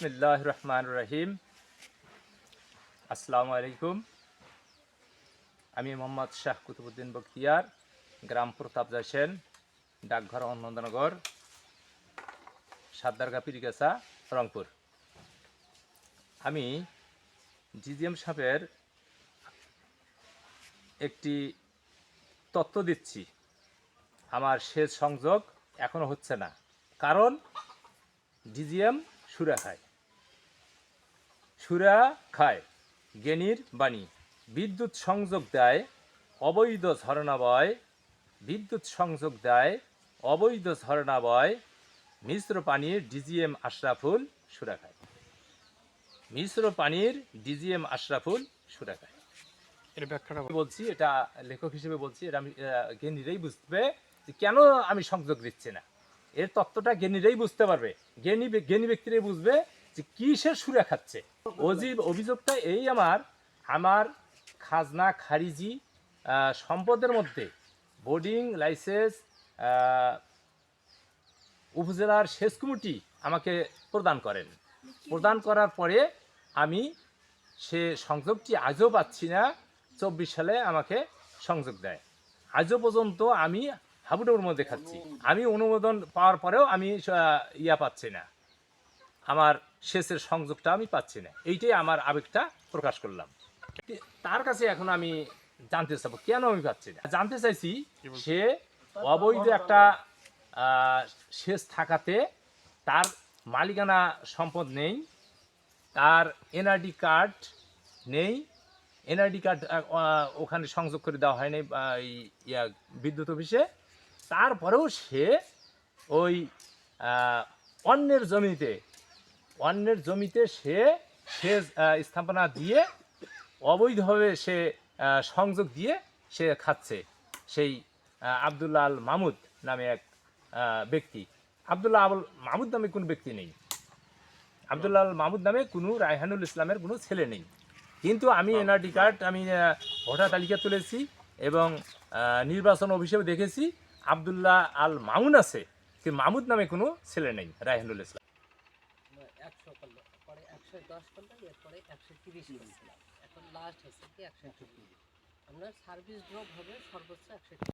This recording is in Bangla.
বিসমিল্লাহ রহমান রহিম আসসালামু আলাইকুম আমি মোহাম্মদ শাহ কুতুবুদ্দিন বখতিয়ার, গ্রাম প্রতাপজা সেন ডাকঘর অনন্দনগর সাদ্দারগা পিরিগাছা, রংপুর। আমি জিজিএম সাহেবের একটি তত্ত্ব দিচ্ছি। আমার সেচ সংযোগ এখনও হচ্ছে না। কারণ ডিজিএম সুরা খায় সুরা খায় জ্ঞানীর বাণী। বিদ্যুৎ সংযোগ দেয় অবৈধ ঝরনা বয় বিদ্যুৎ সংযোগ দেয় অবৈধ ঝরনা বয় মিশ্র পানির ডিজিএম আশরাফুল সুরা খায়। মিশ্র পানির ডিজিএম আশরাফুল সুরা খায়। এর ব্যাখ্যাটা বলছি এটা লেখক হিসেবে বলছি এটা আমি জ্ঞানীরাই বুঝবে যে কেন আমি সংযোগ দিচ্ছি না। এর তত্ত্বটা জ্ঞানীরাই বুঝতে পারবে। জ্ঞানী জ্ঞানী ব্যক্তিরাই বুঝবে যে কিসের সুরে খাচ্ছে? অজীব অভিযোগটা এই আমার আমার খাজনা খারিজি সম্পদের মধ্যে বোর্ডিং, লাইসেন্স উপজেলার সেচ কমিটি আমাকে প্রদান করেন। প্রদান করার পরে আমি সে সংযোগটি আজও পাচ্ছি না, চব্বিশ সালে আমাকে সংযোগ দেয়। আজও পর্যন্ত আমি হাবুডুবুর মধ্যে খাচ্ছি। আমি অনুমোদন পাওয়ার পরেও আমি ইয়া পাচ্ছি না। আমার সেচের সংযোগটা আমি পাচ্ছি না। এইটাই আমার আবেগটা প্রকাশ করলাম। তার কাছে এখন আমি জানতে চাবো কেন আমি পাচ্ছি না? জানতে চাইছি সে অবৈধ একটা সেচ থাকাতে তার মালিকানা সম্পদ নেই তার এনআরডি কার্ড নেই এনআরডি কার্ড ওখানে সংযোগ করে দেওয়া হয়নি এই ইয়া বিদ্যুৎ অফিসে। তারপরেও সে ওই অন্যের জমিতে অন্যের জমিতে সে সেচ স্থাপনা দিয়ে অবৈধভাবে সে সংযোগ দিয়ে সে খাচ্ছে। সেই আহ, আবদুল্লাহ আল মাহমুদ নামে এক ব্যক্তি। আবদুল্লাহ আবুল মাহমুদ নামে কোনো ব্যক্তি নেই। আবদুল্লাহ আল মাহমুদ নামে কোনো রায়হানুল ইসলামের কোনো ছেলে নেই। কিন্তু আমি এনআরডি কার্ড আমি ভোটার তালিকা তুলেছি এবং নির্বাচন অফিসেও দেখেছি আবদুল্লাহ আল মামুন আছে কিন্তু মাহমুদ নামে কোনো ছেলে নেই রায়হানুল ইসলাম। একশো করল। পরে একশো দশ করল এরপরে একশো তিরিশ করেছিলাম এখন লাস্ট হচ্ছে কি একশো একষট্টি আপনার সার্ভিস ড্রপ হবে সর্বোচ্চ একশো